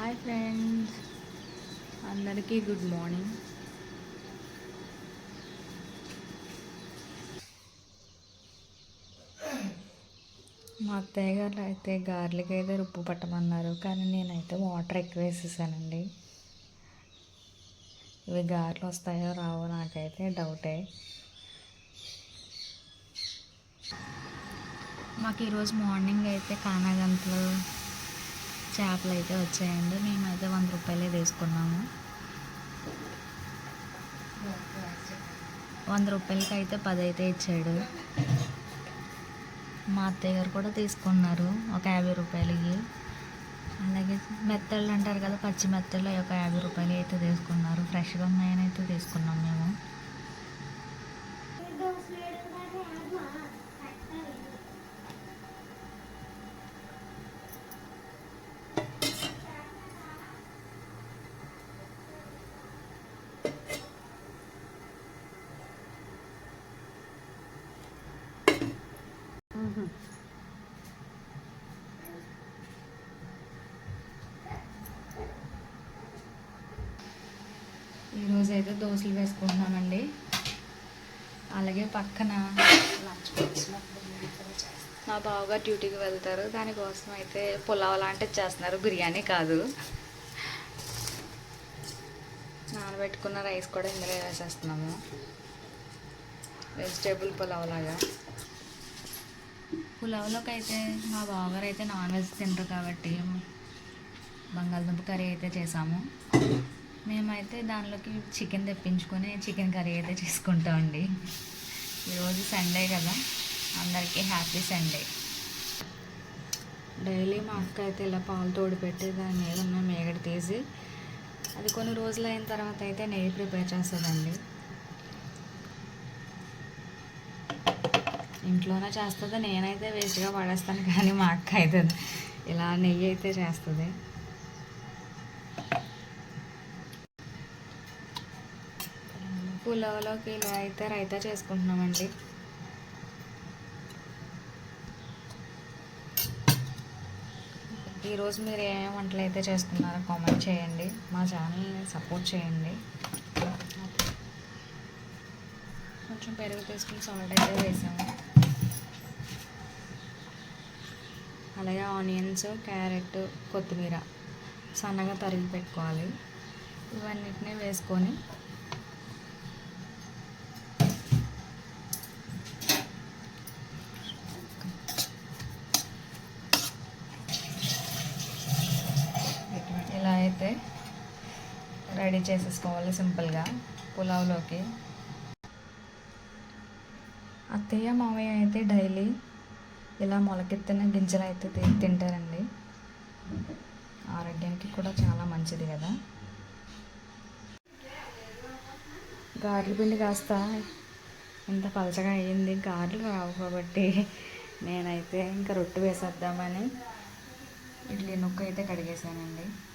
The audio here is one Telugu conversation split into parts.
Hi friends. అందరికీ గుడ్ మార్నింగ్. మా అత్తయ్య గారు అయితే గార్లిక్ అయితే ఉప్పు పట్టమన్నారు కానీ నేనైతే వాటర్ ఎక్కువ వేసేసానండి. ఇవి గారెలు వస్తాయో రావో నాకైతే డౌటే. మాకు ఈరోజు మార్నింగ్ అయితే కానాగంతలు చేపలు అయితే వచ్చాయండి. మేమైతే వంద రూపాయలే తీసుకున్నాము. వంద రూపాయలకి అయితే పది అయితే ఇచ్చాడు. మా అత్తయ్య గారు కూడా తీసుకున్నారు. ఒక యాభై రూపాయలకి. అలాగే మెత్తళ్ళు అంటారు కదా పచ్చి మెత్తళ్ళు ఒక యాభై రూపాయలు అయితే తీసుకున్నారు. ఫ్రెష్గా ఉన్నాయని అయితే తీసుకున్నాం మేము ఈరోజు అయితే దోశలు వేసుకుంటున్నామండి. అలాగే పక్కన లంచ్ మా బావగారు డ్యూటీకి వెళ్తారు. దానికోసం అయితే పులావ్ లాంటిది చేస్తున్నారు. బిర్యానీ కాదు. నానబెట్టుకున్న రైస్ కూడా ఇందులో వేసేస్తున్నాము. వెజిటేబుల్ పులావ్ లాగా. పులావ్లోకి అయితే మా బావగారు అయితే నాన్ వెజ్ తినరు కాబట్టి బంగాళదుంప కర్రీ అయితే చేసాము. మేమైతే దానిలోకి చికెన్ తెప్పించుకొని చికెన్ కర్రీ అయితే చేసుకుంటామండి ఈరోజు సండే కదా అందరికీ హ్యాపీ సండే. డైలీ మా అక్క అయితే ఇలా పాలు తోడు పెట్టి దాని మీద ఉన్న మేగడ తీసి అది కొన్ని రోజులు అయిన తర్వాత అయితే నెయ్యి ప్రిపేర్ చేస్తుందండి. ఇంట్లోనే చేస్తుంది నేనైతే వేస్ట్గా పడేస్తాను కానీ మా అక్క అయితే ఇలా నెయ్యి అయితే చేస్తుంది. పులావ్లోకి ఇలా అయితే రైతా చేసుకుంటున్నామండి. ఈరోజు మీరు ఏమేమి వంటలు అయితే చేసుకున్నారో కామెంట్ చేయండి. మా ఛానల్ని సపోర్ట్ చేయండి. కొంచెం పెరుగు తీసుకుని సాల్ట్ అయితే వేసాము. అలాగే ఆనియన్స్ క్యారెట్ కొత్తిమీర సన్నగా తరిగి పెట్టుకోవాలి. ఇవన్నిటిని వేసుకొని ఇలా అయితే రెడీ చేసేసుకోవాలి సింపుల్గా పులావ్లోకి. అత్తయ్య మావయ్య అయితే డైలీ ఇలా మొలకెత్తిన గింజలు అయితే తి- తింటారండి. ఆరోగ్యానికి కూడా చాలా మంచిది కదా. గార్లు పిండి కాస్త ఇంత పలచగా అయ్యింది గార్లు రావు కాబట్టి నేనైతే ఇంకా రొట్టు వేసేద్దామని ఇడ్లీ నొక్క అయితే కడిగేసానండి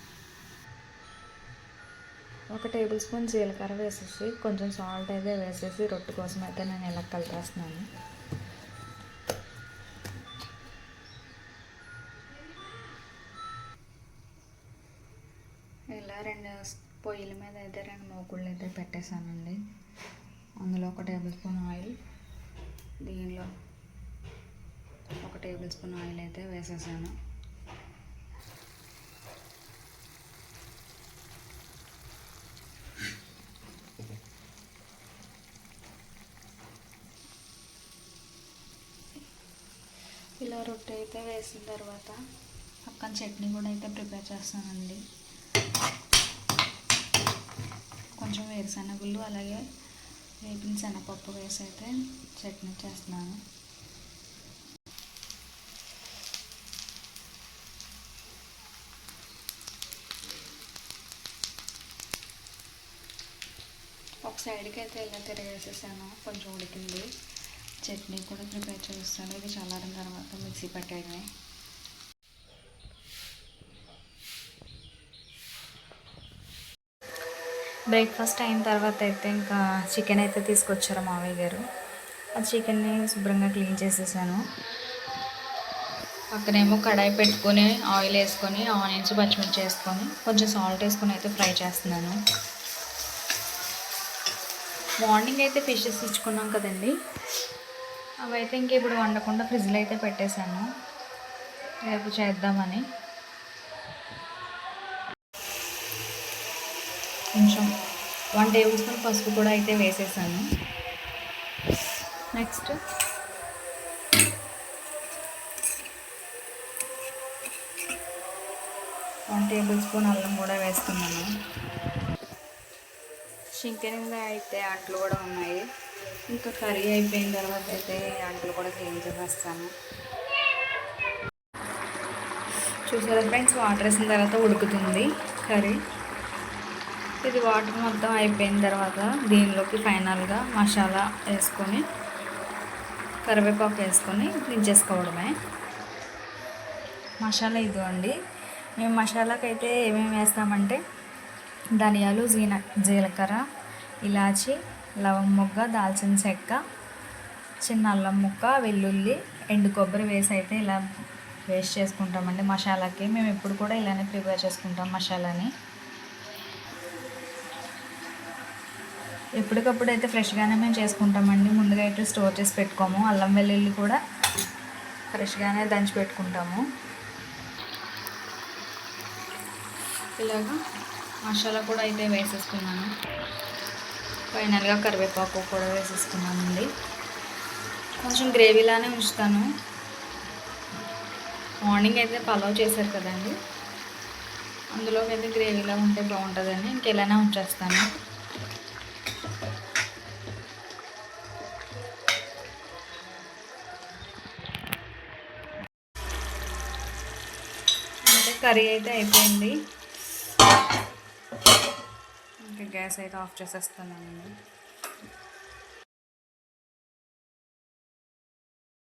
ఒక టేబుల్ స్పూన్ జీలకర్ర వేసేసి కొంచెం సాల్ట్ అయితే వేసేసి రొట్టె కోసం అయితే నేను ఇలా కలిపేస్తున్నాను. ఇలా రెండు పొయ్యిల మీద అయితే రెండు మూకుళ్ళు అయితే పెట్టేశానండి. అందులో ఒక టేబుల్ స్పూన్ ఆయిల్ దీనిలో ఒక టేబుల్ స్పూన్ ఆయిల్ అయితే వేసేసాను. ఇలా అయితే వేసిన తర్వాత పక్కన చట్నీ కూడా అయితే ప్రిపేర్ చేస్తానండి. కొంచెం వేరుశనగలు అలాగే వేపిన శనగపప్పు వేసి అయితే చట్నీ చేస్తున్నాను. ఒక సైడ్కి అయితే ఇలా తిరగేసేసాను కొంచెం ఉడికింది. చట్నీ కూడా ప్రిపేర్ చేస్తాను. ఇది చల్లారిన తర్వాత మిక్సీ పట్టేయడమే. బ్రేక్ఫాస్ట్ అయిన తర్వాత అయితే ఇంకా చికెన్ అయితే తీసుకొచ్చారు మావయ్య గారు. ఆ చికెన్ని శుభ్రంగా క్లీన్ చేసేసాను. పక్కనేమో కడాయి పెట్టుకొని ఆయిల్ వేసుకొని ఆనియన్స్ పచ్చిమిర్చి వేసుకొని కొంచెం సాల్ట్ వేసుకొని అయితే ఫ్రై చేస్తున్నాను. మార్నింగ్ అయితే ఫిషెస్ ఇచ్చుకున్నాం కదండి. అవి అయితే ఇంక ఇప్పుడు వండకుండా ఫ్రిడ్జ్లో అయితే పెట్టేశాను. రేపు చేద్దామని. కొంచెం వన్ టేబుల్ స్పూన్ పసుపు కూడా అయితే వేసేసాను. నెక్స్ట్. వన్ టేబుల్ స్పూన్ అల్లం కూడా వేస్తున్నాను. చికెన్ అయితే అంట్లు కూడా ఉన్నాయి. ఇంకా కర్రీ అయిపోయిన తర్వాత అయితే అంట్లు కూడా క్లీన్ చేసేస్తాను. చూసారా ఫ్రెండ్స్ వాటర్ వేసిన తర్వాత ఉడుకుతుంది కర్రీ. ఇది వాటర్ మొత్తం అయిపోయిన తర్వాత దీనిలోకి ఫైనల్గా మసాలా వేసుకొని కరివేపాకు వేసుకొని దించేసుకోవడమే. మసాలా ఇదిగోండి. మేము మసాలాకైతే ఏమేమి వేస్తామంటే ధనియాలు జీన జీలకర్ర ఇలాచి లవం మొగ్గ దాల్చిన చెక్క చిన్న అల్లం ముక్క వెల్లుల్లి ఎండు కొబ్బరి వేసి అయితే ఇలా వేస్ట్ చేసుకుంటామండి మసాలాకి. మేము ఎప్పుడు కూడా ఇలానే ప్రిపేర్ చేసుకుంటాం మసాలాని. ఎప్పటికప్పుడు అయితే ఫ్రెష్గానే మేము చేసుకుంటామండి. ముందుగా అయితే స్టోర్ చేసి పెట్టుకోము. అల్లం వెల్లుల్లి కూడా ఫ్రెష్గానే దంచి పెట్టుకుంటాము. ఇలాగా మసాలా కూడా అయితే వేసేసుకున్నాను. ఫైనల్గా కరివేపాకు కూడా వేసేసుకున్నానండి. కొంచెం గ్రేవీలానే ఉంచుతాను. మార్నింగ్ అయితే పలావ్ చేశారు కదండి. అందులోకి అయితే గ్రేవీలా ఉంటే బాగుంటుందని ఇంకెలానే ఉంచేస్తాను. అంటే కర్రీ అయితే అయిపోయింది. ఇంకా గ్యాస్ అయితే ఆఫ్ చేసేస్తానండి